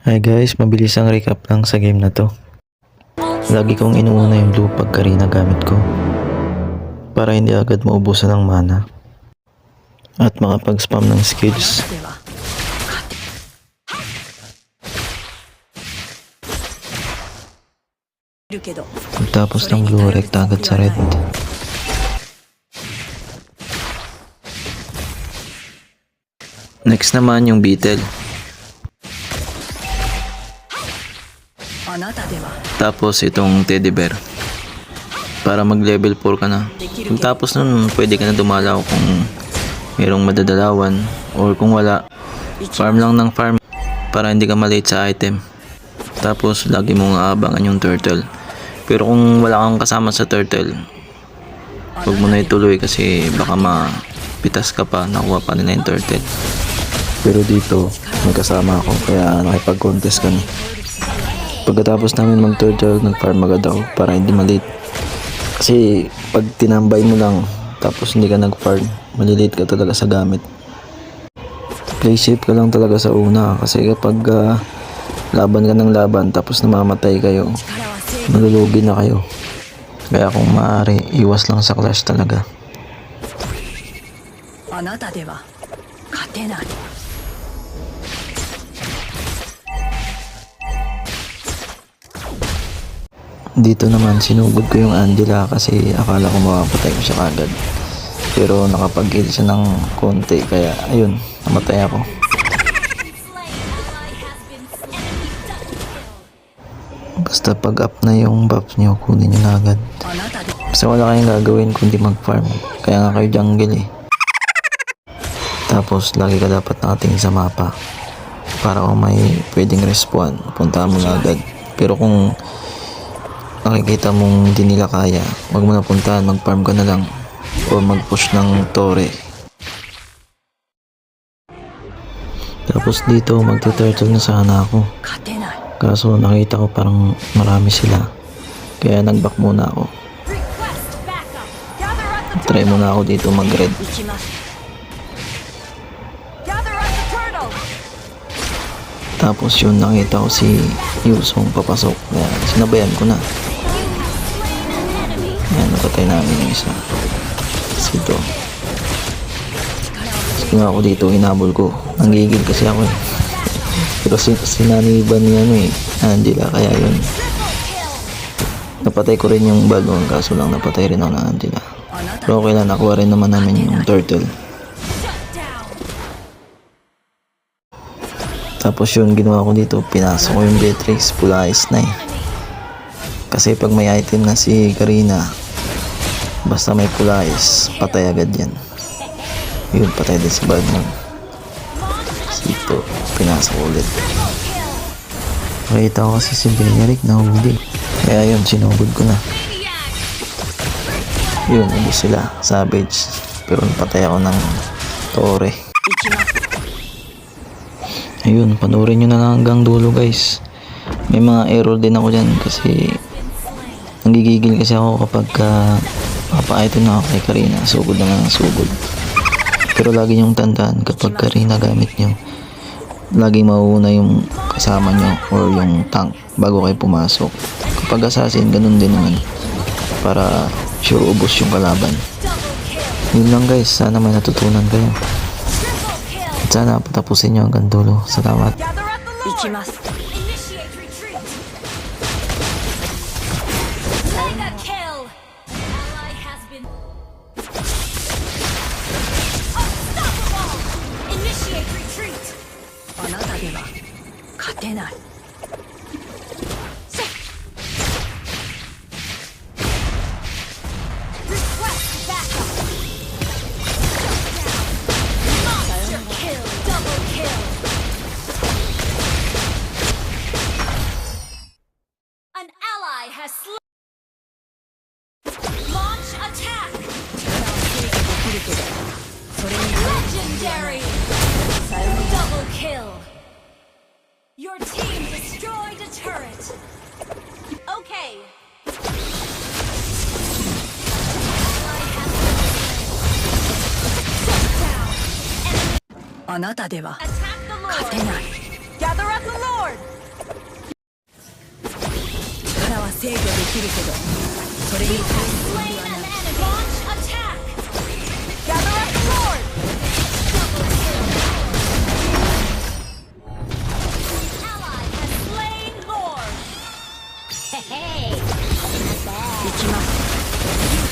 Hi guys, mabilis ang recap lang sa game na to. Lagi kong inuuna yung blue pagkarina gamit ko para hindi agad maubusan ng mana at makapag-spam ng skills. Pagtapos ng blue rect agad sa red. Next naman yung beetle. Tapos itong teddy bear. Para mag level 4 ka na. Pagtapos nun, pwede ka na dumalaw kung mayroong madadalawan or kung wala, farm lang ng farm para hindi ka malate sa item. Tapos lagi mong aabangan yung turtle. Pero kung wala kang kasama sa turtle, huwag mo na ituloy kasi baka mapitas ka pa, nakuha pa nila yung turtle. Pero dito, may kasama ako kaya nakipag-contest kami. Pagkatapos namin mag-turtle, nag-farm agad ako para hindi malate. Kasi pag tinambay mo lang, tapos hindi ka nag-farm, malilate ka talaga sa gamit. Play safe ka lang talaga sa una kasi kapag ah, laban ka ng laban tapos namamatay kayo, 力は正義 malulugi na kayo. Kaya kung maaari, iwas lang sa clash talaga. あなたでは勝てない dito naman sinugod ko yung Angela kasi akala ko mapapatay ko siya kagad. Pero nakapag-heal siya ng konti kaya ayun namatay ako. Basta pag up na yung buff nyo kunin nyo na agad. Basta wala kayong gagawin kundi mag farm kaya nga kayo jungle eh. Tapos lagi ka dapat nakatingin sa mapa. Para kung may pwedeng respawn punta mo na agad. Pero kung nakikita mong hindi nila kaya, huwag mo na puntahan, mag-farm ka na lang o mag-push ng tore. Tapos dito, magte-turtle na sana ako. Kaso nakita ko parang marami sila. Kaya nag-back muna ako. Try muna ako dito mag-red. Tapos yun, nakita ko si Yusong papasok. Kaya sinabayan ko na patay namin yung isa. Kasi ito kasi nga ako dito hinabol ko. Nanggigil kasi ako eh. Pero sin sinaniban ni ano eh Angela kaya yun. Napatay ko rin yung balon kaso lang napatay rin ako ng Angela. Pero okay lang nakuha rin naman namin yung turtle. Tapos yun, ginawa ko dito, pinasok ko yung Beatrix, pula ice na eh. Kasi pag may item na si Karina, Basta may pula patay agad yan. Yun, patay din si Bagman. Sito, pinasok ulit. Nakita ko kasi si Benerick na huli. Kaya yun, sinugod ko na. Yun, ubus sila. Savage. Pero napatay ako ng tore. Ayun, panoorin nyo na lang hanggang dulo guys. May mga error din ako dyan kasi nanggigigil kasi ako kapag uh, papa-item na ako kay Karina. Sugod na nga ng sugod. Pero lagi nyong tandaan kapag Karina gamit nyo, laging mauuna yung kasama nyo or yung tank bago kayo pumasok. Kapag assassin, ganun din naman. Para sure ubos yung kalaban. Yun lang guys, sana may natutunan kayo. At sana patapusin nyo hanggang dulo. Salamat. 行きます あなたでは勝てない。Legendary! Double kill! Your team destroyed a turret! Okay! Enemy... あなたでは勝てない力は制御できるけどそれに対するはない行きます。